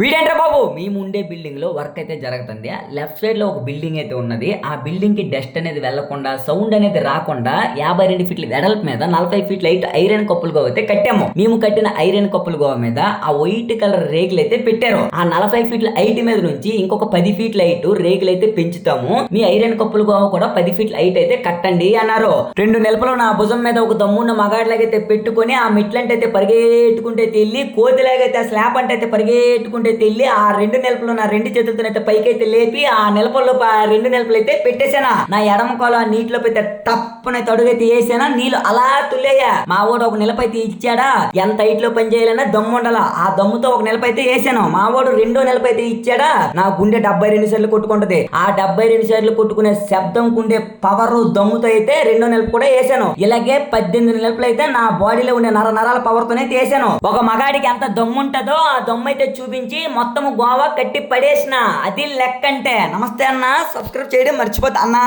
వీడేంట్రా బాబు? మేము ఉండే బిల్డింగ్లో వర్క్ అయితే జరుగుతుంది లెఫ్ట్ సైడ్లో ఒక బిల్డింగ్ అయితే ఉన్నది. ఆ బిల్డింగ్కి డస్ట్ అనేది వెళ్ళకుండా సౌండ్ అనేది రాకుండా యాభై రెండు ఫీట్ల వెడల్పు మీద నలభై ఫీట్ల హైట్ ఐరన్ కప్పులు గోవ అయితే కట్టాము. మేము కట్టిన ఐరన్ కప్పులు గోవ మీద ఆ వైట్ కలర్ రేకులు అయితే పెట్టారు. ఆ నలభై ఫీట్ల హైట్ మీద నుంచి ఇంకొక పది ఫీట్ల హైట్ రేకులు అయితే పెంచుతాము. మీ ఐరన్ కప్పులు గోవ కూడా పది ఫీట్ల హైట్ అయితే కట్టండి అన్నారు. రెండు నెలపలో నా భుజం మీద ఒక దమ్మున్న మగాడిలాగైతే పెట్టుకొని ఆ మెట్లంటే పరిగెట్టుకుంటే తెల్లి కోతిలాగైతే ఆ స్లాబ్ అంటే అయితే తెల్లి ఆ రెండు నెలపలు నా రెండు చేతులతోనైతే పైకైతే లేపి ఆ నిలపల్లో రెండు నిలపలు అయితే పెట్టేశానా? నా ఎడమ కాలు ఆ నీటిలో అయితే టప్పున తడుగైతే వేసానా నీళ్ళు అలా తులేయా మా వాడు ఒక నిలపైతే ఇచ్చాడా? ఎంత హైట్లో పని చేయాలన్నా దమ్ము ఉండాలా? ఆ దమ్ముతో ఒక నిలపైతే వేసాను. మా వాడు రెండో నిలపైతే ఇచ్చాడా? నా గుండె డెబ్బై రెండు సార్లు కొట్టుకుంటది. ఆ డెబ్బై రెండు సార్లు కొట్టుకునే శబ్దం కుండే పవర్ దమ్ముతో అయితే రెండో నెలపు కూడా వేసాను. ఇలాగే పద్దెనిమిది నిలపలు అయితే నా బాడీలో ఉండే నర నరాల పవర్ తోనే వేసాను ఒక మగాడికి ఎంత దమ్ము ఉంటుందో ఆ దమ్ము అయితే చూపించి మొత్తం గోవా కట్టి పడేసిన అది లెక్కంటే నమస్తే అన్న సబ్స్క్రైబ్ చేయడం మర్చిపోతా అన్నా.